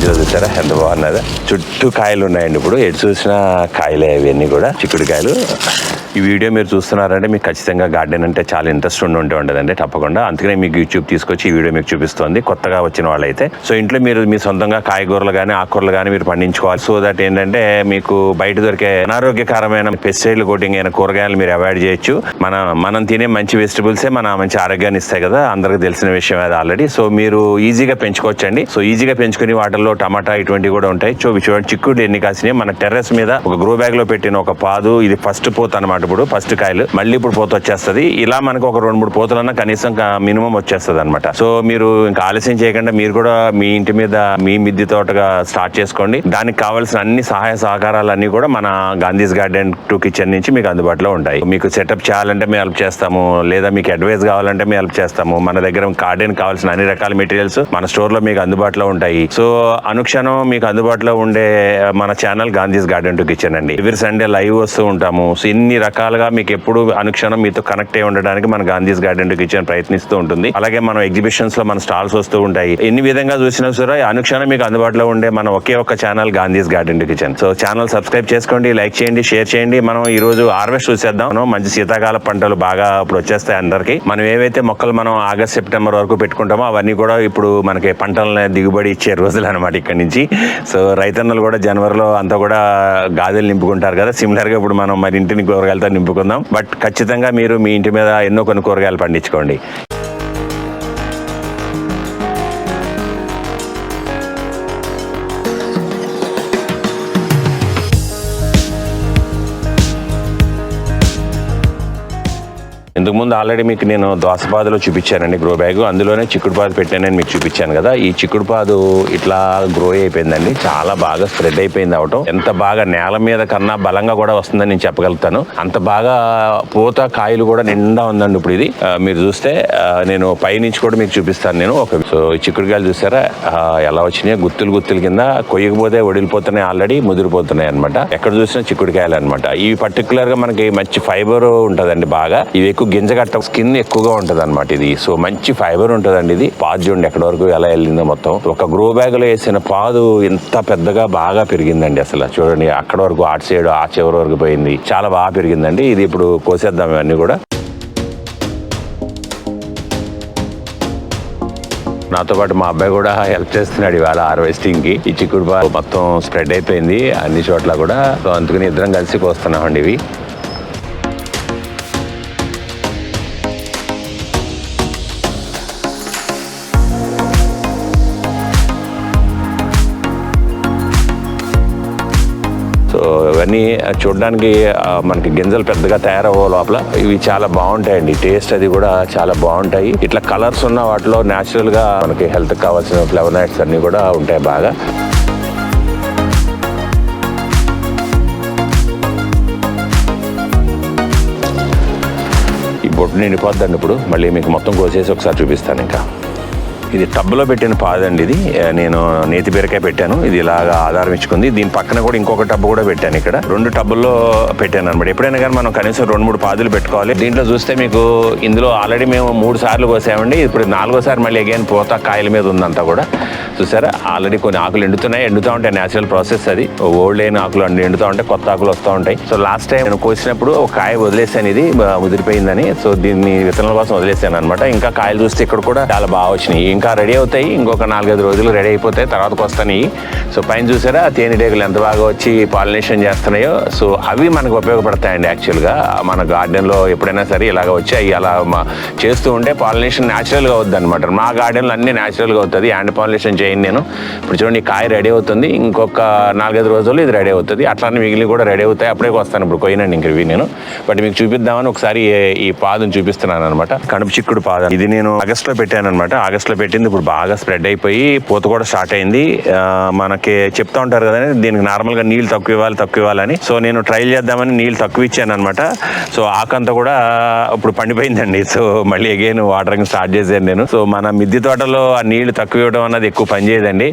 మధ్యలో చూసారా ఎంత బాగున్నదో. చుట్టూ కాయలు ఉన్నాయండి ఇప్పుడు. ఎటు చూసినా కాయలే ఇవన్నీ కూడా. చిక్కుడు కాయలు ఈ వీడియో మీరు చూస్తున్నారంటే మీకు ఖచ్చితంగా గార్డెన్ అంటే చాలా ఇంట్రెస్ట్ ఉండి ఉంటే ఉండదండి తప్పకుండా. అందుకనే మీకు యూట్యూబ్ తీసుకొచ్చి ఈ వీడియో మీకు చూపిస్తుంది కొత్తగా వచ్చిన వాళ్ళైతే. సో ఇంట్లో మీరు మీ సొంతంగా కాయగూరలు కానీ ఆకుకూరలు కానీ మీరు పండించుకోవాలి. సో దట్ ఏంటంటే మీకు బయట దొరికే అనారోగ్యకరమైన పెస్టిసైడ్లు కోటింగ్ అయిన కూరగాయలు మీరు అవాయిడ్ చేయొచ్చు. మన మనం తినే మంచి వెజిటబుల్సే మన మంచి ఆరోగ్యాన్ని ఇస్తాయి కదా అందరికి తెలిసిన విషయం అది ఆల్రెడీ సో మీరు ఈజీగా పెంచుకోవచ్చండి. సో ఈజీగా పెంచుకుని వాటిల్లో టమాటా ఇటువంటివి కూడా ఉంటాయి. సో చూడండి చిక్కుడు ఎన్ని కాసినాయి మన టెర్రస్ మీద ఒక గ్రో బ్యాగ్లో పెట్టిన ఒక పాదు ఇది ఫస్ట్ పోత అనమాట ఇప్పుడు. ఫస్ట్ కాయలు. మళ్ళీ ఇప్పుడు పోత వచ్చేస్తుంది. ఇలా మనకు ఒక రెండు మూడు పోతలన్నా కనీసం మినిమం వచ్చేస్తుంది అనమాట సో మీరు ఇంకా ఆలస్యం చేయకుండా మీరు కూడా మీ ఇంటి మీద మీ మిద్దె తోటగా స్టార్ట్ చేసుకోండి. దానికి కావాల్సిన అన్ని సహాయ సహకారాలు కూడా మన గాంధీస్ గార్డెన్ టు కిచెన్ నుంచి మీకు అందుబాటులో ఉంటాయి. మీకు సెటప్ చేయాలంటే మేము హెల్ప్ చేస్తాము. లేదా మీకు అడ్వైస్ కావాలంటే మేము హెల్ప్ చేస్తాము. మన దగ్గర గార్డెన్ కావాల్సిన అన్ని రకాల మెటీరియల్స్ మన స్టోర్లో మీకు అందుబాటులో ఉంటాయి. సో అనుక్షణం మీకు అందుబాటులో ఉండే మన channel Gandhi's garden to kitchen అండి. ఎవరి సండే లైవ్ వస్తూ ఉంటాము. సో ఇన్ని రకాలుగా మీకు ఎప్పుడు అనుక్షణం మీతో కనెక్ట్ అయి ఉండడానికి మన గాంధీస్ గార్డెన్ కిచెన్ ప్రయత్నిస్తూ ఉంటుంది. అలాగే మనం ఎగ్జిబిషన్స్లో మన స్టాల్స్ వస్తూ ఉంటాయి. ఎన్ని విధంగా చూసినా సరే అనుక్షణం మీకు అందుబాటులో ఉండే మన ఒకే ఒక్క channel Gandhi's garden kitchen so channel subscribe చేసుకోండి లైక్ చేయండి షేర్ చేయండి. మనం ఈ రోజు హార్వెస్ట్ చూసేద్దాం. మనం మంచి శీతాకాల పంటలు బాగా ఇప్పుడు వచ్చేస్తాయి అందరికి. మనం ఏవైతే మొక్కలు మనం ఆగస్ట్ సెప్టెంబర్ వరకు పెట్టుకుంటామో అవన్నీ కూడా ఇప్పుడు మనకి పంటలను దిగుబడి ఇచ్చే రోజులు అనమాట ఇక్కడ నుంచి. సో రైతన్నలు కూడా జనవరిలో అంతా కూడా గాదెలు నింపుకుంటారు కదా. సిమిలర్గా ఇప్పుడు మనం మరి ఇంటిని కూరగాయలతో నింపుకుందాం. బట్ ఖచ్చితంగా మీరు మీ ఇంటి మీద ఎన్నో కొన్ని కూరగాయలు పండించుకోండి. ఇంతకుముందు ఆల్రెడీ మీకు నేను దోసపాదులో చూపించానండి గ్రో బ్యాగ్ అందులోనే చిక్కుడు పాదు పెట్టానని మీకు చూపించాను కదా. ఈ చిక్కుడు పాదు ఇట్లా గ్రో అయిపోయిందండి. చాలా బాగా స్ప్రెడ్ అయిపోయింది అవటం. ఎంత బాగా నేల మీద కన్నా బలంగా కూడా వస్తుందని నేను చెప్పగలుగుతాను. అంత బాగా పూత కాయలు కూడా నిండా ఉందండి ఇప్పుడు ఇది. మీరు చూస్తే నేను పైనుంచి కూడా మీకు చూపిస్తాను నేను ఒక సో చిక్కుడుకాయలు చూసారా? ఎలా వచ్చినాయి గుత్తులు గుత్తులు కింద కొయ్యకపోతే వడిలిపోతున్నాయి ఆల్రెడీ ముదిరిపోతున్నాయి అనమాట ఎక్కడ చూసినా చిక్కుడుకాయలు అనమాట ఇవి పర్టికులర్గా మనకి మంచి ఫైబర్ ఉంటదండి బాగా. ఇవి ఎక్కువ గింజ కట్ట స్కిన్ ఎక్కువగా ఉంటది అనమాట ఇది. సో మంచి ఫైబర్ ఉంటదండి ఇది. పాదు చూడండి ఎక్కడి వరకు ఎలా వెళ్ళిందో మొత్తం. ఒక గ్రో బ్యాగ్లో వేసిన పాదు ఎంత పెద్దగా బాగా పెరిగిందండి అసలు. చూడండి అక్కడ వరకు ఆటు సైడ్ ఆ చివరి వరకు పోయింది. చాలా బాగా పెరిగిందండి. ఇది ఇప్పుడు కోసేద్దాం ఇవన్నీ కూడా. నాతో పాటు మా అబ్బాయి కూడా హెల్ప్ చేస్తున్నాడు ఇవాళ హార్వెస్టింగ్కి. ఈ చిక్కుడు మొత్తం స్ప్రెడ్ అయిపోయింది అన్ని చోట్ల కూడా. సో అందుకని ఇద్దరం కలిసి కోస్తున్నామండి ఇవి. సో ఇవన్నీ చూడడానికి మనకి గింజలు పెద్దగా తయారవ్వ లోపల. ఇవి చాలా బాగుంటాయండి. టేస్ట్ అది కూడా చాలా బాగుంటాయి. ఇట్లా కలర్స్ ఉన్న వాటిలో న్యాచురల్గా మనకి హెల్త్ కావాల్సిన ఫ్లెవనైట్స్ అన్ని కూడా ఉంటాయి బాగా. ఈ బొట్టు నిండిపోద్దండి ఇప్పుడు. మళ్ళీ మీకు మొత్తం కోసేసి ఒకసారి చూపిస్తాను ఇంకా. ఇది టబ్లో పెట్టిన పాదండి ఇది. నేను నేతి బీరకాయ పెట్టాను. ఇది ఇలాగా ఆధారం ఇచ్చుకుంది. దీని పక్కన కూడా ఇంకొక టబ్బు కూడా పెట్టాను ఇక్కడ. రెండు టబ్బుల్లో పెట్టాను అనమాట ఎప్పుడైనా కానీ మనం కనీసం రెండు మూడు పాదులు పెట్టుకోవాలి. దీంట్లో చూస్తే మీకు ఇందులో ఆల్రెడీ మేము మూడు సార్లు కోసామండి. ఇప్పుడు నాలుగోసారి మళ్ళీ అగైన్ పోతా కాయల మీద ఉందంతా కూడా. చూసారా? ఆల్రెడీ కొన్ని ఆకులు ఎండుతున్నాయి. ఎండుతూ ఉంటాయి న్యాచురల్ ప్రాసెస్ అది. ఓల్డ్ అయిన ఆకులు అన్ని ఎండుతూ ఉంటాయి కొత్త ఆకులు వస్తూ ఉంటాయి. సో లాస్ట్ టైం నేను కోసినప్పుడు ఒక కాయ వదిలేసాను ఇది. ముదిరిపోయిందని. సో దీన్ని విత్తనాల కోసం వదిలేసాను అనమాట ఇంకా కాయలు చూస్తే ఇక్కడ కూడా చాలా బాగా వచ్చినాయి. ఇంకా రెడీ అవుతాయి. ఇంకొక నాలుగైదు రోజులు రెడీ అయిపోతాయి. తర్వాతకు వస్తాయి. సో పైన చూసారా తేనెటీగలు ఎంత బాగా వచ్చి పాలినేషన్ చేస్తున్నాయో. సో అవి మనకు ఉపయోగపడతాయండి యాక్చువల్గా. మన గార్డెన్లో ఎప్పుడైనా సరే ఇలాగ వచ్చి అవి అలా చేస్తూ ఉంటే పాలినేషన్ న్యాచురల్గా అవుద్ది అనమాట మా గార్డెన్లో అన్ని న్యాచురల్గా అవుతుంది. హ్యాండ్ పాలినేషన్ చేయండి నేను. ఇప్పుడు చూడండి కాయ రెడీ అవుతుంది. ఇంకొక నాలుగైదు రోజులు ఇది రెడీ అవుతుంది. అట్లానే మిగిలి కూడా రెడీ అవుతాయి. అప్పుడే వస్తాను. ఇప్పుడు కొయ్యనండి ఇంక ఇవి నేను. బట్ మీకు చూపిద్దామని ఒకసారి ఈ- పాదం చూపిస్తున్నాను అనమాట కనుపు చిక్కుడు పాదం. ఇది నేను ఆగస్ట్లో పెట్టాను అనమాట ఆగస్ట్లో పెట్టి పెట్టింది. ఇప్పుడు బాగా స్ప్రెడ్ అయిపోయి పూత కూడా స్టార్ట్ అయింది. మనకి చెప్తా ఉంటారు కదా దీనికి నార్మల్గా నీళ్ళు తక్కువ ఇవ్వాలి తక్కువ ఇవ్వాలని. సో నేను ట్రైల్ చేద్దామని నీళ్ళు తక్కువ ఇచ్చాను అనమాట సో ఆకంతా కూడా ఇప్పుడు పండిపోయిందండి. సో మళ్ళీ అగైన్ వాటరింగ్ స్టార్ట్ చేశాను నేను. సో మన మిద్ది తోటలో ఆ నీళ్ళు తక్కువ ఇవ్వడం అన్నది ఎక్కువ పని చేయదండి.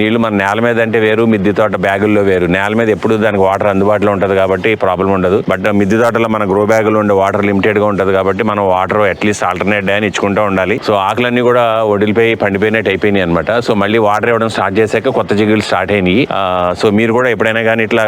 నీళ్ళు మన నేల మీద అంటే వేరు మిద్ది తోట బ్యాగుల్లో వేరు. నేల మీద ఎప్పుడు దానికి వాటర్ అందుబాటులో ఉంటుంది కాబట్టి ప్రాబ్లం ఉండదు. బట్ మిద్ది తోటలో మన గ్రో బ్యాగులు ఉండే వాటర్ లిమిటెడ్గా కాబట్టి మనం వాటర్ అట్లీస్ట్ ఆల్టర్నేట్ డే అని ఇచ్చుకుంటూ ఉండాలి. సో ఆకులన్నీ కూడా పగిలిపోయి పండిపోయినట్టు అయిపోయినాయి అనమాట సో మళ్ళీ వాటర్ ఇవ్వడం స్టార్ట్ చేశాక కొత్త చిగుళ్ళు స్టార్ట్ అయినాయి. సో మీరు కూడా ఎప్పుడైనా కానీ ఇట్లా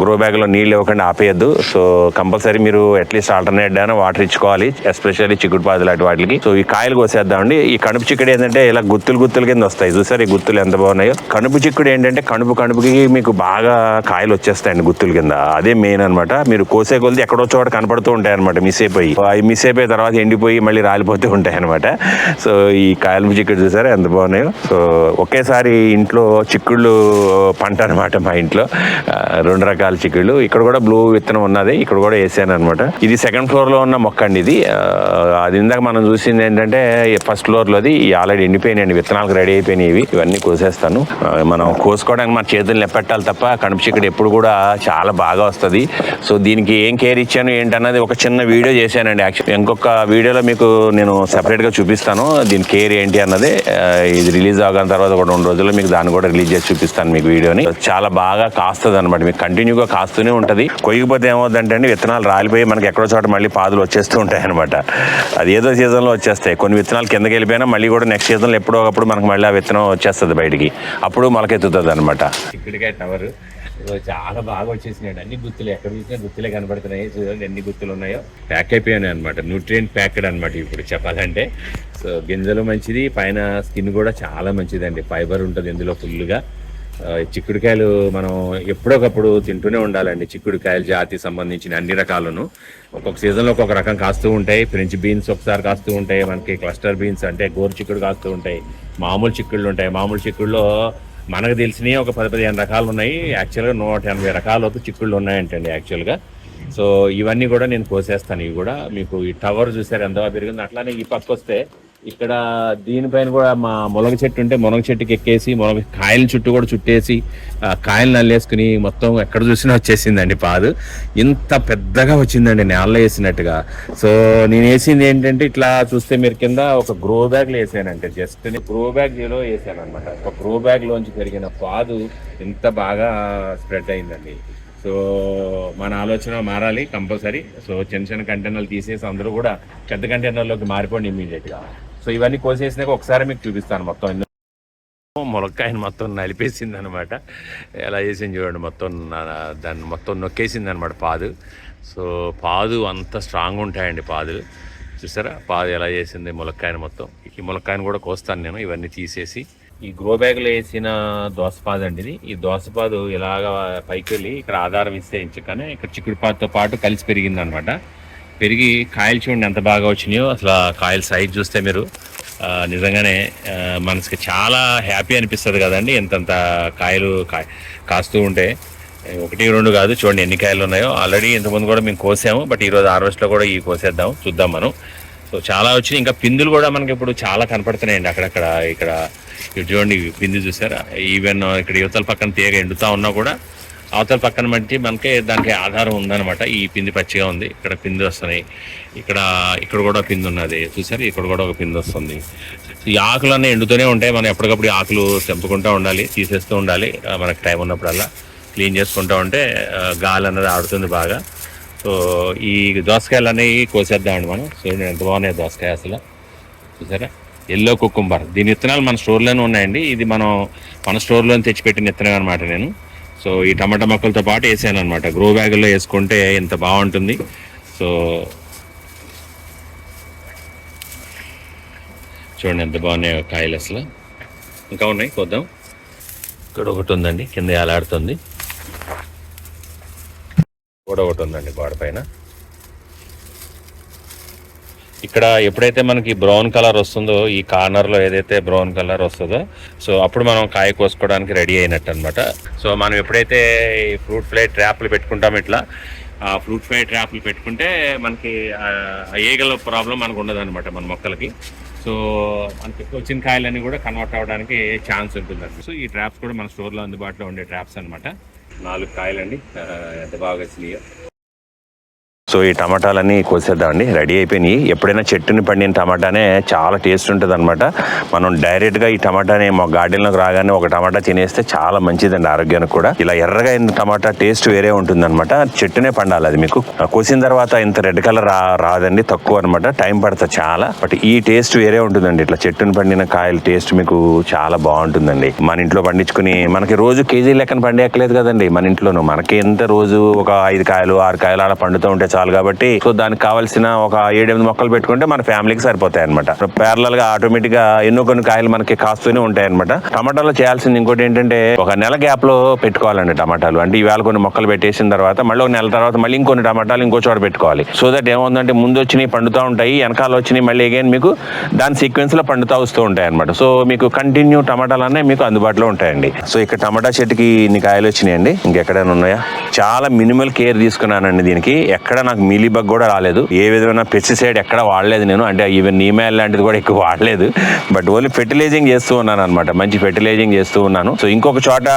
గ్రో బ్యాగ్లో నీళ్ళు ఇవ్వకుండా ఆపేయద్దు. సో కంపల్సరీ మీరు అట్లీస్ట్ ఆల్టర్నేట్ అయినా వాటర్ ఇచ్చుకోవాలి ఎస్పెషల్లీ చిక్కుడు పాదు లాంటి వాటికి. సో ఈ కాయలు కోసేద్దామండి. ఈ కణుపు చిక్కుడు ఏంటంటే ఇలా గుత్తులు గుత్తుల కింద వస్తాయి. చూసారు ఈ గుత్తులు ఎంత బాగున్నాయో? కణుపు చిక్కుడు ఏంటంటే కణుపు కణుపుకి మీకు బాగా కాయలు వచ్చేస్తాయండి గుత్తుల కింద. అదే మెయిన్ అన్నమాట. మీరు కోసే కొలిది ఎక్కడో చోట కనపడుతూ ఉంటాయి అనమాట మిస్ అయిపోయి. అవి మిస్ అయిపోయిన తర్వాత ఎండిపోయి మళ్ళీ రాలిపోతూ ఉంటాయి అనమాట సో ఈ కాయలు చిక్కుడు చూసారా? ఎంత బాగున్నాయో. సో ఒకేసారి ఇంట్లో చిక్కుళ్ళు పంట అనమాట మా ఇంట్లో. రెండు రకాల చిక్కుళ్ళు. ఇక్కడ కూడా బ్లూ విత్తనం ఉన్నది. ఇక్కడ కూడా వేసాను అనమాట ఇది సెకండ్ ఫ్లోర్లో ఉన్న మొక్క అండి ఇది. అది ఇందాక మనం చూసింది ఏంటంటే ఫస్ట్ ఫ్లోర్లో అది ఆల్రెడీ ఎండిపోయినాయండి. విత్తనాలకు రెడీ అయిపోయినాయి ఇవి ఇవన్నీ కోసేస్తాను. మనం కోసుకోవడానికి మన చేతులు నెప్పెట్టాలి తప్ప కణుపు చిక్కుడు ఎప్పుడు కూడా చాలా బాగా వస్తుంది. సో దీనికి ఏం కేర్ ఇచ్చాను ఏంటన్నది ఒక చిన్న వీడియో చేశానండి. యాక్చువల్ ఇంకొక వీడియోలో మీకు నేను సపరేట్గా చూపిస్తాను. దీని కేర్ ఏంటి అన్నది ఇది రిలీజ్ అవగానే తర్వాత ఒక రెండు రోజుల్లో మీకు దాన్ని కూడా రిలీజ్ చేసి చూపిస్తాను మీకు వీడియోని. చాలా బాగా కాస్తుంది అనమాట మీకు కంటిన్యూగా కాస్తూనే ఉంటుంది. కొయ్యకపోతే ఏమవుతుందంటే అండి విత్తనాలు రాలిపోయి మనకి ఎక్కడో చోట మళ్ళీ పాదులు వచ్చేస్తూ ఉంటాయి అనమాట అది ఏదో సీజన్లో వచ్చేస్తాయి. కొన్ని విత్తనాలు కిందకి వెళ్ళిపోయినా మళ్ళీ కూడా నెక్స్ట్ సీజన్లో ఎప్పుడో ఒకప్పుడు మనకు మళ్ళీ ఆ విత్తనం వచ్చేస్తుంది బయటికి. అప్పుడు మొలకెత్తుతుంది అనమాట చిక్కుడికాయ టవర్ చాలా బాగా వచ్చేసినాయి అన్ని గుత్తులు ఎక్కడ చూసినా గుత్తులే కనబడుతున్నాయి. చూడండి ఎన్ని గుత్తులు ఉన్నాయో. ప్యాక్ అయిపోయాయి అనమాట న్యూట్రియంట్ ప్యాక్డ్ అనమాట ఇప్పుడు చెప్పాలంటే. సో గింజలు మంచిది పైన స్కిన్ కూడా చాలా మంచిదండి. ఫైబర్ ఉంటుంది ఇందులో ఫుల్గా చిక్కుడుకాయలు మనం ఎప్పుడొకప్పుడు తింటూనే ఉండాలండి. చిక్కుడుకాయలు జాతి సంబంధించిన అన్ని రకాలను. ఒక్కొక్క సీజన్లో ఒక్కొక్క రకం కాస్తూ ఉంటాయి. ఫ్రెంచ్ బీన్స్ ఒకసారి కాస్తూ ఉంటాయి. మనకి క్లస్టర్ బీన్స్ అంటే గోరు చిక్కుడు కాస్తూ ఉంటాయి. మామూలు చిక్కుళ్ళు ఉంటాయి. మామూలు చిక్కుల్లో మనకు తెలిసినవి ఒక పది పదిహేను రకాలు ఉన్నాయి యాక్చువల్గా నూట ఎనభై రకాల చిక్కుళ్ళు ఉన్నాయంటండి యాక్చువల్గా సో ఇవన్నీ కూడా నేను కోసేస్తాను. ఇవి కూడా మీకు ఈ టవర్ చూసారు ఎంత పెరిగింది. అట్లానే ఈ పక్క వస్తే ఇక్కడ దీనిపైన కూడా మా మునగ చెట్టు ఉంటే మునగ చెట్టుకి ఎక్కేసి మునగ కాయల చుట్టూ కూడా చుట్టేసి కాయలు నల్లేసుకుని మొత్తం ఎక్కడ చూసినా వచ్చేసిందండి పాదు. ఇంత పెద్దగా వచ్చిందండి నేలలో వేసినట్టుగా. సో నేను వేసింది ఏంటంటే ఇట్లా చూస్తే మీరు కింద ఒక గ్రో బ్యాగ్లో వేసానంటే జస్ట్ గ్రో బ్యాగ్లో వేసాను అనమాట ఒక గ్రో బ్యాగ్లోంచి పెరిగిన పాదు ఇంత బాగా స్ప్రెడ్ అయిందండి. సో మన ఆలోచన మారాలి కంపల్సరీ. సో చిన్న చిన్న కంటైనర్లు తీసేసి అందరూ కూడా పెద్ద కంటైనర్లోకి మారిపోండి ఇమీడియట్గా సో ఇవన్నీ కోసేసినాక ఒకసారి మీకు చూపిస్తాను మొత్తం. మొలక్కాయను ములక్కాయని మొత్తం నలిపేసింది అనమాట ఎలా చేసింది చూడండి మొత్తం దాన్ని మొత్తం నొక్కేసింది అనమాట పాదు. సో పాదు అంత స్ట్రాంగ్ ఉంటాయండి పాదులు. చూసారా? పాదు ఎలా చేసింది ములక్కాయని మొత్తం. ఈ ములక్కాయని కూడా కోస్తాను నేను ఇవన్నీ తీసేసి. ఈ గ్రో బ్యాగ్లో వేసిన దోసపాదు అండి ఇది. ఈ దోసపాదు ఇలాగా పైకి వెళ్ళి ఇక్కడ ఆధారం ఇస్తే ఇంచుకనే ఇక్కడ చిక్కుడు పాదుతో పాటు కలిసి పెరిగింది అనమాట పెరిగి కాయలు చూడండి ఎంత బాగా వచ్చినాయో. అసలు ఆ కాయల సైజ్ చూస్తే మీరు నిజంగానే మనసుకి చాలా హ్యాపీ అనిపిస్తుంది కదండి ఎంతంత కాయలు కా కాస్తూ ఉంటే. ఒకటి రెండు కాదు చూడండి ఎన్ని కాయలు ఉన్నాయో. ఆల్రెడీ ఇంతకుముందు కూడా మేము కోసాము బట్ ఈరోజు హార్వెస్ట్లో కూడా ఈ కోసేద్దాం చూద్దాం మనం. సో చాలా వచ్చినాయి. ఇంకా పిందులు కూడా మనకి ఇప్పుడు చాలా కనపడుతున్నాయండి అక్కడక్కడ ఇక్కడ. చూడండి పిందు చూసారా? ఈవెన్ ఇక్కడ యువతల పక్కన తీగ ఎండుతా ఉన్నా కూడా అవతల పక్కన బట్టి మనకి దానికి ఆధారం ఉందన్నమాట. ఈ పిండి పచ్చిగా ఉంది. ఇక్కడ పిండి వస్తున్నాయి. ఇక్కడ ఇక్కడ కూడా పిండి ఉన్నది. చూసారు? ఇక్కడ కూడా ఒక పిండి వస్తుంది. ఈ ఆకులు అన్నీ ఎండుతూనే ఉంటాయి. మనం ఎప్పటికప్పుడు ఆకులు తెంపుకుంటూ ఉండాలి తీసేస్తూ ఉండాలి. మనకు మనకి టైం ఉన్నప్పుడల్లా క్లీన్ చేసుకుంటూ ఉంటే గాలి అన్నది ఆడుతుంది బాగా. సో ఈ దోసకాయలు అనేవి కోసేద్దామండి మనం. సో ఎంత బాగున్నాయి దోసకాయ అసలు. చూసారా? Yellow cucumber. దీని విత్తనాలు మన స్టోర్లోనే ఉన్నాయండి. ఇది మనం మన స్టోర్లోనే తెచ్చిపెట్టిన విత్తనం అనమాట నేను. సో ఈ టమాటా మొక్కలతో పాటు వేసాను అనమాట గ్రో బ్యాగుల్లో వేసుకుంటే ఎంత బాగుంటుంది. సో చూడండి ఎంత బాగున్నాయో కాయలు అసలు. ఇంకా ఉన్నాయి? చూద్దాం ఇక్కడ ఒకటి ఉందండి. కింద ఏలాడుతుంది కూడా ఒకటి ఉందండి గోడ పైన. ఇక్కడ ఎప్పుడైతే మనకి బ్రౌన్ కలర్ వస్తుందో ఈ కార్నర్లో ఏదైతే బ్రౌన్ కలర్ వస్తుందో సో అప్పుడు మనం కాయ కోసుకోవడానికి రెడీ అయినట్టు అనమాట సో మనం ఎప్పుడైతే ఈ ఫ్రూట్ ఫ్లై ట్రాప్లు పెట్టుకుంటాం ఇట్లా ఆ ఫ్రూట్ ఫ్లై ట్రాప్లు పెట్టుకుంటే మనకి ఏగల ప్రాబ్లం మనకు ఉండదు అనమాట మన మొక్కలకి. సో మనకి వచ్చిన కాయలన్నీ కూడా కన్వర్ట్ అవ్వడానికి ఛాన్స్ ఉంటుంది సో ఈ ట్రాప్స్ కూడా మన స్టోర్లో అందుబాటులో ఉండే ట్రాప్స్ అనమాట నాలుగు కాయలండి ఎంత బాగా వచ్చినాయో. సో ఈ టమాటాలన్నీ కోసేద్దామండి. రెడీ అయిపోయినాయి. ఎప్పుడైనా చెట్టుని పండిన టమాటానే చాలా టేస్ట్ ఉంటుంది అనమాట మనం డైరెక్ట్గా ఈ టమాటాని మా గార్డెన్లోకి రాగానే ఒక టమాటా తినేస్తే చాలా మంచిదండి ఆరోగ్యానికి కూడా. ఇలా ఎర్రగా అయిన టమాటా టేస్ట్ వేరే ఉంటుంది అనమాట చెట్టునే పండాలి అది మీకు. కోసిన తర్వాత ఇంత రెడ్ కలర్ రా రాదండి. తక్కువ అనమాట టైం పడుతుంది చాలా. బట్ ఈ టేస్ట్ వేరే ఉంటుందండి. ఇట్లా చెట్టుని పండిన కాయల టేస్ట్ మీకు చాలా బాగుంటుందండి. మన ఇంట్లో పండించుకుని మనకి రోజు కేజీ లెక్కన పండేయట్లేదు కదండి. మన ఇంట్లోనూ మనకి ఎంత రోజు ఒక ఐదు కాయలు ఆరు కాయలు అలా పండుతూ ఉంటే చాలు కాబట్టి సో దానికి కావాల్సిన ఒక ఏడెనిమిది మొక్కలు పెట్టుకుంటే మన ఫ్యామిలీకి సరిపోతాయి అనమాట ప్యారలల్గా ఆటోమేటిక్గా ఎన్నో కొన్ని కాయలు మనకి కాస్తూనే ఉంటాయి అనమాట టమాటాలో చేయాల్సింది ఇంకోటి ఏంటంటే ఒక నెల గ్యాప్లో పెట్టుకోవాలండి టమాటాలు. అంటే ఈవేళ కొన్ని మొక్కలు పెట్టేసిన తర్వాత మళ్ళీ ఒక నెల తర్వాత మళ్ళీ ఇంకొన్ని టమాటాలు ఇంకో చోట పెట్టుకోవాలి. సో దట్ ఏమవుతుందంటే ముందు వచ్చినాయి పండుతూ ఉంటాయి వెనకాల వచ్చినాయి మళ్ళీ అగైన్ మీకు దాని సీక్వెన్స్లో పండుతూ వస్తూ ఉంటాయి అనమాట సో మీకు కంటిన్యూ టమాటాలు అన్నీ మీకు అందుబాటులో ఉంటాయండి. సో ఇక్కడ టమాటా చెట్టుకి ఇన్ని కాయలు వచ్చినాయండి. ఇంకెక్కడైనా ఉన్నాయా? చాలా మినిమల్ కేర్ తీసుకున్నానండి దీనికి. ఎక్కడ నాకు మీలీ బగ్ కూడా రాలేదు. ఏ విధమైన పెస్టిసైడ్ ఎక్కడ వాడలేదు నేను. అంటే ఈవెన్ నీమేల్ లాంటిది కూడా ఎక్కువ వాడలేదు. బట్ ఓన్లీ ఫెర్టిలైజింగ్ చేస్తూ ఉన్నాను అనమాట మంచి ఫెర్టిలైజింగ్ చేస్తూ ఉన్నాను. సో ఇంకొక చోట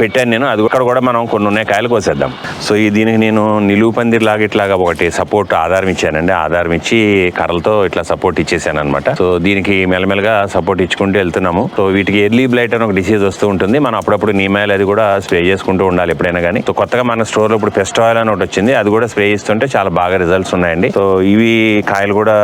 పెట్టాను నేను. అది అక్కడ కూడా మనం కొన్ని ఉన్నాయి. కాయలు కోసేద్దాం. సో ఈ దీనికి నేను నిలువు పందిరి లాగా ఇట్లాగా ఒకటి సపోర్ట్ ఆధారం ఇచ్చానండి. ఆధారం ఇచ్చి కర్రలతో ఇట్లా సపోర్ట్ ఇచ్చేసాను అనమాట సో దీనికి మెల్లమెల్లగా సపోర్ట్ ఇచ్చుకుంటూ వెళ్తున్నాము. సో వీటికి ఎర్లీ బ్లైట్ అని ఒక డిసీజ్ వస్తూ ఉంటుంది. మనం అప్పుడప్పుడు నీమాయిల్ అది కూడా స్ప్రే చేసుకుంటూ ఉండాలి ఎప్పుడైనా కానీ సో కొత్తగా మన స్టోర్లో ఇప్పుడు పెస్ట్ ఆయిల్ అని ఒకటి వచ్చింది. అది కూడా స్ప్రే చేస్తుంటే చాలా బాగా రిజల్ట్స్ ఉన్నాయండి. సో ఇవి కాయలు కూడా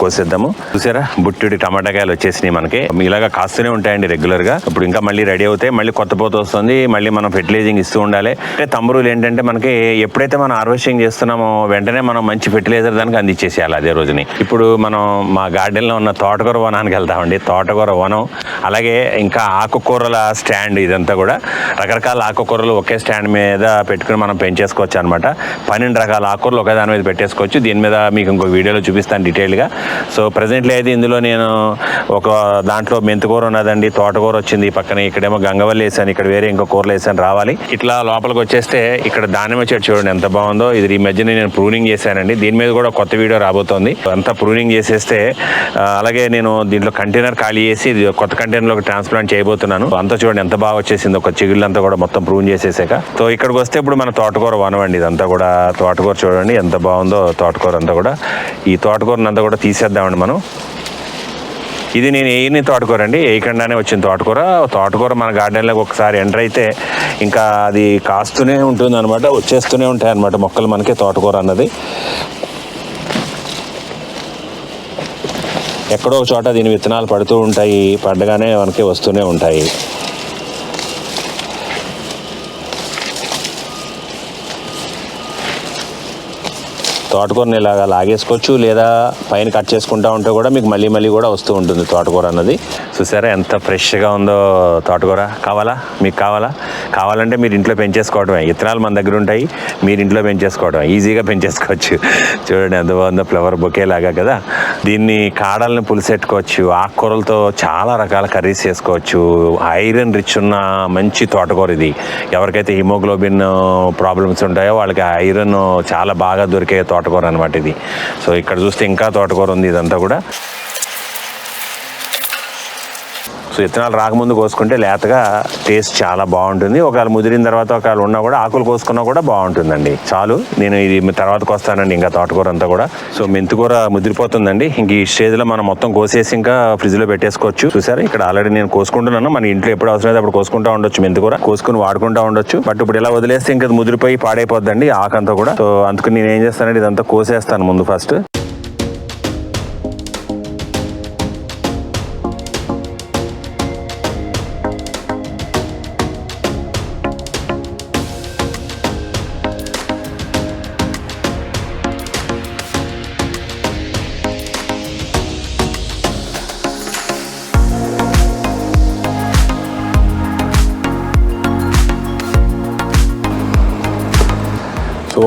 కోసేద్దాము. చూసారా? బుట్టుడి టమాటా కాయలు వచ్చేసినాయి మనకి. ఇలాగా కాస్తూనే ఉంటాయండి రెగ్యులర్గా. ఇప్పుడు ఇంకా మళ్ళీ రెడీ అవుతాయి మళ్ళీ కొత్త పోత వస్తుంది. మళ్ళీ మనం ఫెర్టిలైజింగ్ ఇస్తూ ఉండాలి. అంటే తమ్మురులు ఏంటంటే మనకి ఎప్పుడైతే మనం హార్వెస్టింగ్ చేస్తున్నామో వెంటనే మనం మంచి ఫెర్టిలైజర్ దానికి అందించేసేయాలి అదే రోజుని. ఇప్పుడు మనం మా గార్డెన్లో ఉన్న తోటకూర వనానికి వెళ్తామండి. తోటకూర వనం అలాగే ఇంకా ఆకుకూరల స్టాండ్ ఇదంతా కూడా. రకరకాల ఆకుకూరలు ఒకే స్టాండ్ మీద పెట్టుకుని మనం పెంచేసుకోవచ్చు అనమాట పన్నెండు రకాల ఆకుకూరలు ఒకే దాని మీద పెట్టేసుకోవచ్చు. దీని మీద మీకు ఇంకో వీడియోలో చూపిస్తాను డీటెయిల్గా సో ప్రజెంట్లీ అయితే ఇందులో నేను ఒక దాంట్లో మెంతికూర ఉన్నదండి తోటకూర వచ్చింది పక్కన ఇక్కడేమో గంగవల్లి వేసాను ఇక్కడ వేరే ఇంకో కూరలు వేసాను రావాలి. ఇట్లా లోపలికి వచ్చేస్తే ఇక్కడ దానిమ్మ చెట్టు చూడండి ఎంత బాగుందో ఇది ఈ మధ్యనే నేను ప్రూనింగ్ చేశానండి. దీని మీద కూడా కొత్త వీడియో రాబోతోంది. అంతా ప్రూనింగ్ చేసేస్తే అలాగే నేను దీంట్లో కంటైనర్ ఖాళీ చేసి ఇది కొత్త కంటైనర్లోకి ట్రాన్స్ప్లాంట్ చేయబోతున్నాను. అంతా చూడండి ఎంత బాగా వచ్చేసింది ఒక చిగుళ్ళంతా కూడా మొత్తం ప్రూన్ చేసేసాక. సో ఇక్కడికి వస్తే ఇప్పుడు మన తోటకూర వనవండి ఇదంతా కూడా తోటకూర చూడండి. ఎంత బాగుందో తోటకూర అంతా కూడా. ఈ తోటకూరనంతా కూడా తీసేద్దామండి మనం. ఇది నేను వేయని తోటకూర అండి? వేయకుండానే వచ్చిన తోటకూర. తోటకూర మన గార్డెన్లోకి ఒకసారి ఎంటర్ అయితే ఇంకా అది కాస్తూనే ఉంటుంది అనమాట వచ్చేస్తూనే ఉంటాయి అనమాట మొక్కలు మనకి తోటకూర అన్నది. ఎక్కడో ఒక చోట దీని విత్తనాలు పడుతూ ఉంటాయి పడ్డగానే మనకి వస్తూనే ఉంటాయి. తోటకూరని ఇలాగా లాగేసుకోవచ్చు లేదా పైన కట్ చేసుకుంటా ఉంటే కూడా మీకు మళ్ళీ మళ్ళీ కూడా వస్తూ ఉంటుంది తోటకూర అన్నది. చూసారా ఎంత ఫ్రెష్గా ఉందో తోటకూర. కావాలా? మీకు కావాలా? కావాలంటే మీరు ఇంట్లో పెంచేసుకోవడమే ఇత్తనాలు మన దగ్గర ఉంటాయి. మీరు ఇంట్లో పెంచేసుకోవడం ఈజీగా పెంచేసుకోవచ్చు. చూడండి ఎంత బాగుందో ఫ్లవర్ బొకే లాగా కదా. దీన్ని కాడల్ని పులిసెట్టుకోవచ్చు. ఆకుకూరలతో చాలా రకాల కర్రీస్ చేసుకోవచ్చు. ఐరన్ రిచ్ ఉన్న మంచి తోటకూర ఇది. ఎవరికైతే హిమోగ్లోబిన్ ప్రాబ్లమ్స్ ఉంటాయో వాళ్ళకి ఐరన్ చాలా బాగా దొరికే తోట తోటకూర అనమాట ఇది. సో ఇక్కడ చూస్తే ఇంకా తోటకూర ఉంది ఇదంతా కూడా. సో విత్తనాలు రాకముందు కోసుకుంటే లేతగా టేస్ట్ చాలా బాగుంటుంది. ఒకవేళ ముదిరిన తర్వాత ఒకవేళ ఉన్నా కూడా ఆకులు కోసుకున్నా కూడా బాగుంటుందండి. చాలు నేను ఇది తర్వాతకు వస్తానండి ఇంకా తోటకూర అంతా కూడా. సో మెంతికూర ముదిరిపోతుందండి. ఇంక ఈ స్టేజ్లో మనం మొత్తం కోసేసి ఇంకా ఫ్రిడ్జ్లో పెట్టేసుకోవచ్చు. చూసారా? ఇక్కడ ఆల్రెడీ నేను కోసుకుంటున్నాను. మన ఇంట్లో ఎప్పుడు అవసరమైతే అప్పుడు కోసుకుంటా ఉండొచ్చు మెంతికూర కోసుకుని వాడుకుంటా ఉండొచ్చు. బట్ ఇప్పుడు ఇలా వదిలేస్తే ఇంకా ముదిరిపోయి పాడైపోద్దండి ఆకంతా కూడా. సో అందుకు నేను ఏం చేస్తానంటే ఇదంతా కోసేస్తాను ముందు ఫస్ట్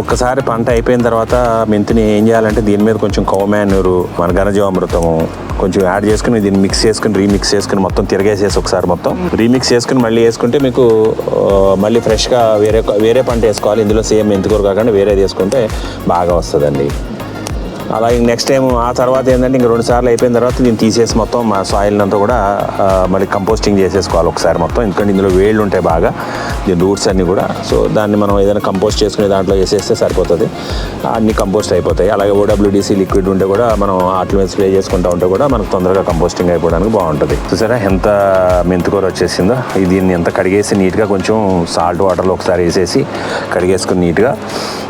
ఒక్కసారి పంట అయిపోయిన తర్వాత మెంతిని ఏం చేయాలంటే దీని మీద కొంచెం కౌమాన్యూరు మన ఘనజీవామృతము కొంచెం యాడ్ చేసుకుని దీన్ని మిక్స్ చేసుకుని రీమిక్స్ చేసుకుని మొత్తం తిరగేసేసి ఒకసారి మొత్తం రీమిక్స్ చేసుకుని మళ్ళీ వేసుకుంటే మీకు మళ్ళీ ఫ్రెష్గా వేరే వేరే పంట వేసుకోవాలి. ఇందులో సేమ్ మెంతికూర కాకుండా వేరేది వేసుకుంటే బాగా వస్తుందండి. అలాగే నెక్స్ట్ టైం ఆ తర్వాత ఏంటంటే ఇంక రెండు సార్లు అయిపోయిన తర్వాత దీన్ని తీసేసి మొత్తం మా సాయిల్ అంతా కూడా మళ్ళీ కంపోస్టింగ్ చేసేసుకోవాలి ఒకసారి మొత్తం. ఎందుకంటే ఇందులో వేళ్ళు ఉంటాయి బాగా. దీని రూట్స్ అన్నీ కూడా. సో దాన్ని మనం ఏదైనా కంపోస్ట్ చేసుకునే దాంట్లో వేసేస్తే సరిపోతుంది. అన్ని కంపోస్ట్ అయిపోతాయి. అలాగే ఓడబ్ల్యూడిసి లిక్విడ్ ఉంటే కూడా మనం వాటి మీద స్ప్రే చేసుకుంటూ ఉంటే కూడా మనకు తొందరగా కంపోస్టింగ్ అయిపోవడానికి బాగుంటుంది. చూసారా ఎంత మెంతుకూర వచ్చేసిందో? దీన్ని ఎంత కడిగేసి నీట్గా కొంచెం సాల్ట్ వాటర్లో ఒకసారి వేసేసి కడిగేసుకుని నీట్గా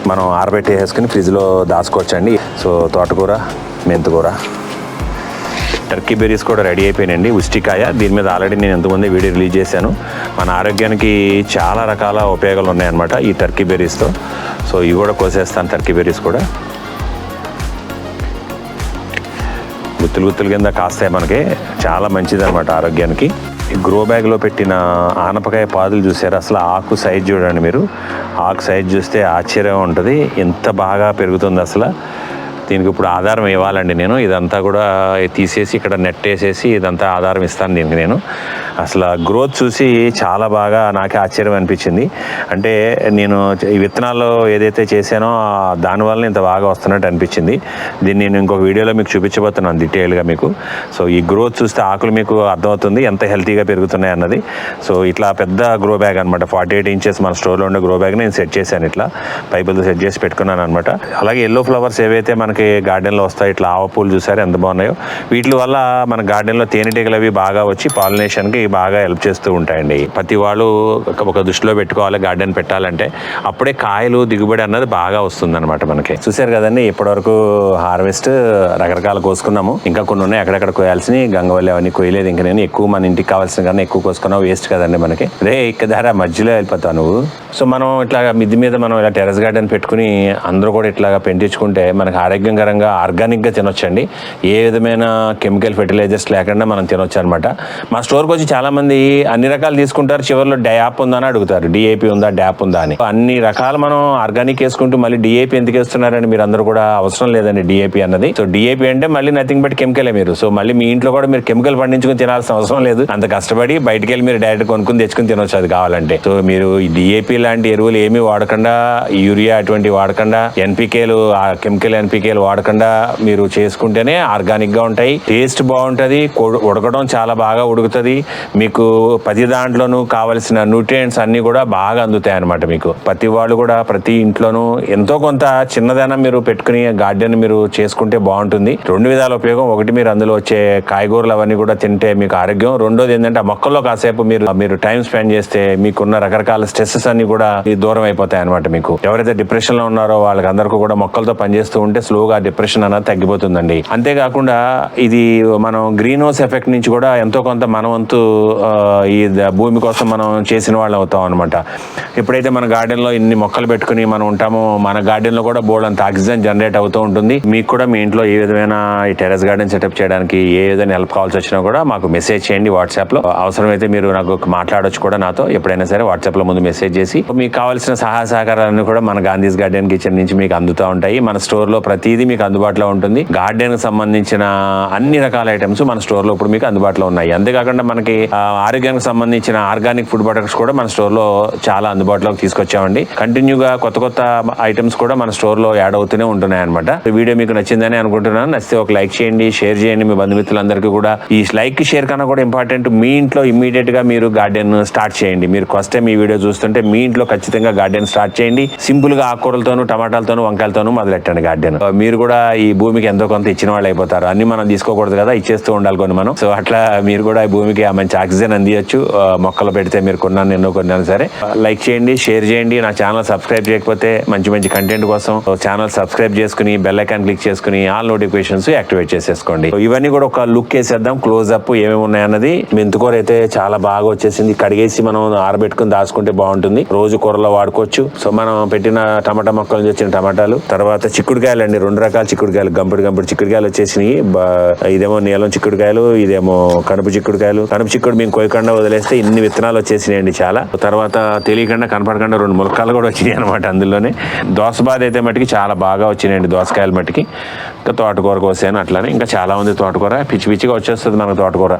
మనం ఆరబెట్టేసుకుని ఫ్రిడ్జ్లో దాచుకోవచ్చండి. సో తోటకూర మెంతుకూర. టర్కీ బెర్రీస్ కూడా రెడీ అయిపోయినాయండి. ఉష్టికాయ దీని మీద ఆల్రెడీ నేను ఎంతమంది వీడియో రిలీజ్ చేశాను. మన ఆరోగ్యానికి చాలా రకాల ఉపయోగాలు ఉన్నాయన్నమాట ఈ టర్కీ బెర్రీస్తో. సో ఇవి కూడా కోసేస్తాను టర్కీ బెర్రీస్ కూడా. గుత్తులు గుత్తులు కింద కాస్తాయి మనకి. చాలా మంచిది అనమాట ఆరోగ్యానికి. ఈ గ్రో బ్యాగ్లో పెట్టిన ఆనపకాయ పాదులు చూసారు? అసలు ఆకు సైజ్ చూడండి మీరు. ఆకు సైజ్ చూస్తే ఆశ్చర్యం ఉంటుంది. ఎంత బాగా పెరుగుతుంది అసలు. దీనికి ఇప్పుడు ఆధారం ఇవ్వాలండి నేను. ఇదంతా కూడా తీసేసి ఇక్కడ నెట్ వేసేసి ఇదంతా ఆధారం ఇస్తాను దీనికి నేను. అసలు గ్రోత్ చూసి చాలా బాగా నాకే ఆశ్చర్యం అనిపించింది. అంటే నేను ఈ విత్తనాలు ఏదైతే చేశానో దానివల్ల ఇంత బాగా వస్తున్నట్టు అనిపించింది. దీన్ని నేను ఇంకొక వీడియోలో మీకు చూపించబోతున్నాను డీటెయిల్గా మీకు. సో ఈ గ్రోత్ చూస్తే ఆకులు మీకు అర్థమవుతుంది ఎంత హెల్తీగా పెరుగుతున్నాయి అన్నది. సో ఇట్లా పెద్ద గ్రో బ్యాగ్ అనమాట ఫార్టీ ఎయిట్ ఇంచెస్ మన స్టోర్లో ఉండే గ్రో బ్యాగ్ నేను సెట్ చేశాను ఇట్లా. పైపులతో సెట్ చేసి పెట్టుకున్నాను అనమాట అలాగే ఎల్లో ఫ్లవర్స్ ఏవైతే మనకి గార్డెన్లో వస్తాయి ఇట్లా ఆవ పూలు చూసారు ఎంత బాగున్నాయో. వీటి వల్ల మన గార్డెన్లో తేనెటీగలు అవి బాగా వచ్చి పాలినేషన్కి బాగా హెల్ప్ చేస్తూ ఉంటాయండి. ప్రతి వాళ్ళు ఒక- దృష్టిలో పెట్టుకోవాలి గార్డెన్ పెట్టాలంటే. అప్పుడే కాయలు దిగుబడి అన్నది బాగా వస్తుంది అనమాట మనకి. చూసారు కదండి ఇప్పటివరకు హార్వెస్ట్ రకరకాల కోసుకున్నాము. ఇంకా కొన్ని ఉన్నాయి అక్కడక్కడ కోయాల్సినవి గంగవల్లి అవన్నీ కోయలేదు ఇంకా నేను ఎక్కువ మన ఇంటికి కావాల్సిన కన్నా ఎక్కువ కోసుకున్నావు వేస్ట్ కదండి మనకి. రే ఇక్కడ మధ్యలో వెళ్ళిపోతావు నువ్వు. సో మనం ఇట్లా మిద్ది మీద మనం ఇలా టెరస్ గార్డెన్ పెట్టుకుని అందరూ కూడా ఇట్లాగా పెంటించుకుంటే మనకు ఆరోగ్యకరంగా ఆర్గానిక్గా తినొచ్చండి. ఏ విధమైన కెమికల్ ఫెర్టిలైజర్స్ లేకుండా మనం తినొచ్చు అనమాట మా స్టోర్కి వచ్చి చాలామంది అన్ని రకాలు తీసుకుంటారు. చివరిలో డ్యాప్ ఉందా అని అడుగుతారు డిఏపి ఉందా డ్యాప్ ఉందా అని. అన్ని రకాలు మనం ఆర్గానిక్ వేసుకుంటూ మళ్ళీ డిఏపి ఎందుకు వేస్తున్నారని మీరు అందరూ కూడా అవసరం లేదండి డిఏపి అన్నది. సో డిఏపి అంటే మళ్ళీ నథింగ్ బట్ కెమికలే మీరు. సో మళ్ళీ మీ ఇంట్లో కూడా మీరు కెమికల్ పండించుకుని తినాల్సిన అవసరం లేదు. అంత కష్టపడి బయటకు వెళ్ళి మీరు డైరెక్ట్ కొనుక్కుని తెచ్చుకుని తినొచ్చు అది కావాలంటే. సో మీరు ఈ డిఏపి లాంటి ఎరువులు ఏమీ వాడకుండా యూరియా అటువంటి వాడకుండా ఎన్పికేలు కెమికల్ ఎన్పికేలు వాడకుండా మీరు చేసుకుంటేనే ఆర్గానిక్గా ఉంటాయి. టేస్ట్ బాగుంటుంది ఉడకడం చాలా బాగా ఉడుకుతుంది. మీకు ప్రతి దాంట్లోనూ కావలసిన న్యూట్రియంట్స్ అన్నీ కూడా బాగా అందుతాయి అనమాట మీకు. ప్రతి వాళ్ళు కూడా ప్రతి ఇంట్లోనూ ఎంతో కొంత చిన్నదైనా మీరు పెట్టుకుని గార్డెన్ మీరు చేసుకుంటే బాగుంటుంది. రెండు విధాల ఉపయోగం. ఒకటి మీరు అందులో వచ్చే కాయగూరలు అవన్నీ కూడా తింటే మీకు ఆరోగ్యం. రెండోది ఏంటంటే ఆ మొక్కల్లో కాసేపు మీరు మీరు టైం స్పెండ్ చేస్తే మీకున్న రకరకాల స్ట్రెస్సెస్ అన్ని కూడా దూరం అయిపోతాయి అనమాట మీకు. ఎవరైతే డిప్రెషన్లో ఉన్నారో వాళ్ళకి అందరికీ కూడా మొక్కలతో పనిచేస్తూ ఉంటే స్లో స్లోగా డిప్రెషన్ అనేది తగ్గిపోతుందండి. అంతేకాకుండా ఇది మనం గ్రీన్ హౌస్ ఎఫెక్ట్ నుంచి కూడా ఎంతో కొంత మన వంతు ఈ ద- భూమి కోసం మనం చేసిన వాళ్ళు అవుతాం అనమాట ఎప్పుడైతే మన గార్డెన్లో ఇన్ని మొక్కలు పెట్టుకుని మనం ఉంటామో మన గార్డెన్లో కూడా బోర్డు అంత ఆక్సిజన్ జనరేట్ అవుతూ ఉంటుంది. మీకు కూడా మీ ఇంట్లో ఏ విధమైన ఈ టెరెస్ గార్డెన్ సెటప్ చేయడానికి ఏ విధంగా హెల్ప్ కావాల్సి వచ్చినా కూడా మాకు మెసేజ్ చేయండి వాట్సాప్లో. అవసరమైతే మీరు నాకు మాట్లాడొచ్చు కూడా నాతో. ఎప్పుడైనా సరే వాట్సాప్లో ముందు మెసేజ్ చేసి మీకు కావాల్సిన సహాయ సహకారాలను కూడా మన గాంధీస్ గార్డెన్ కిచెన్ నుంచి మీకు అందుతూ ఉంటాయి. మన స్టోర్లో ప్రతి ప్రతిదీ మీకు అందుబాటులో ఉంటుంది. గార్డెన్కి సంబంధించిన అన్ని రకాల ఐటమ్స్ మన స్టోర్లో ఇప్పుడు మీకు అందుబాటులో ఉన్నాయి. అంతేకాకుండా మనకి ఆరోగ్యానికి సంబంధించిన ఆర్గానిక్ ఫుడ్ ప్రొడక్ట్స్ కూడా మన స్టోర్లో చాలా అందుబాటులోకి తీసుకొచ్చామండి. కంటిన్యూగా కొత్త కొత్త ఐటమ్స్ కూడా మన స్టోర్లో యాడ్ అవుతూనే ఉంటున్నాయి అనమాట వీడియో మీకు నచ్చిందని అనుకుంటున్నాను. నచ్చితే ఒక లైక్ చేయండి షేర్ చేయండి. మీ బంధుమిత్రులందరికీ కూడా ఈ లైక్ షేర్ కన్నా కూడా ఇంపార్టెంట్. మీ ఇంట్లో ఇమీడియట్గా మీరు గార్డెన్ స్టార్ట్ చేయండి. మీరు ఫస్ట్ టైం ఈ వీడియో చూస్తుంటే మీ ఇంట్లో ఖచ్చితంగా గార్డెన్ స్టార్ట్ చేయండి. సింపుల్గా ఆకుకూరలతోనూ టమాటాలతోనూ వంకాయలతోనూ మొదలెట్టండి గార్డెన్. మీరు కూడా ఈ భూమికి ఎంతో కొంత ఇచ్చిన వాళ్ళు అయిపోతారు. అన్ని మనం తీసుకోకూడదు కదా ఇచ్చేస్తూ ఉండాలి కొన్ని మనం. సో అట్లా మీరు కూడా ఈ భూమికి ఆ మంచి ఆక్సిజన్ అందియచ్చు. మొక్కలు పెడితే మీరు కొన్నాను ఎన్నో కొన్నాను సరే. లైక్ చేయండి షేర్ చేయండి. నా ఛానల్ సబ్స్క్రైబ్ చేయకపోతే మంచి మంచి కంటెంట్ కోసం ఛానల్ సబ్స్క్రైబ్ చేసుకుని బెల్ ఐకాన్ క్లిక్ చేసుకుని ఆల్ నోటిఫికేషన్స్ యాక్టివేట్ చేసేసుకోండి. ఇవన్నీ కూడా ఒక లుక్ వేసేద్దాం క్లోజ్ అప్ ఏమేమి ఉన్నాయన్నది మెంతుకూర అయితే చాలా బాగా వచ్చేసింది. కడిగేసి మనం ఆరబెట్టుకుని దాచుకుంటే బాగుంటుంది. రోజు కూరలో వాడుకోవచ్చు. సో మనం పెట్టిన టమాటా మొక్కల నుంచి వచ్చిన టమాటాలు తర్వాత చిక్కుడుకాయలు అండి రెండు రకాల చిక్కుడుకాయలు గంపుడు గంపుడు చిక్కుడుకాయలు వచ్చేసినాయి. బా- ఇదేమో నీలం చిక్కుడుకాయలు ఇదేమో కనుపు చిక్కుడుకాయలు. కనుపు చిక్కుడు మేము కోయకుండా వదిలేస్తే ఇన్ని విత్తనాలు వచ్చేసినాయండి చాలా. తర్వాత తెలియకుండా కనపడకుండా రెండు ములకాలు కూడా వచ్చినాయి అనమాట అందులోనే. దోస బాధ అయితే మట్టుకి చాలా బాగా వచ్చినాయండి దోసకాయలు మట్టుకి. ఇంకా తోటకూర కోసాను అట్లానే. ఇంకా చాలా ఉంది తోటకూర పిచ్చి పిచ్చిగా వచ్చేస్తుంది మనకు తోటకూర.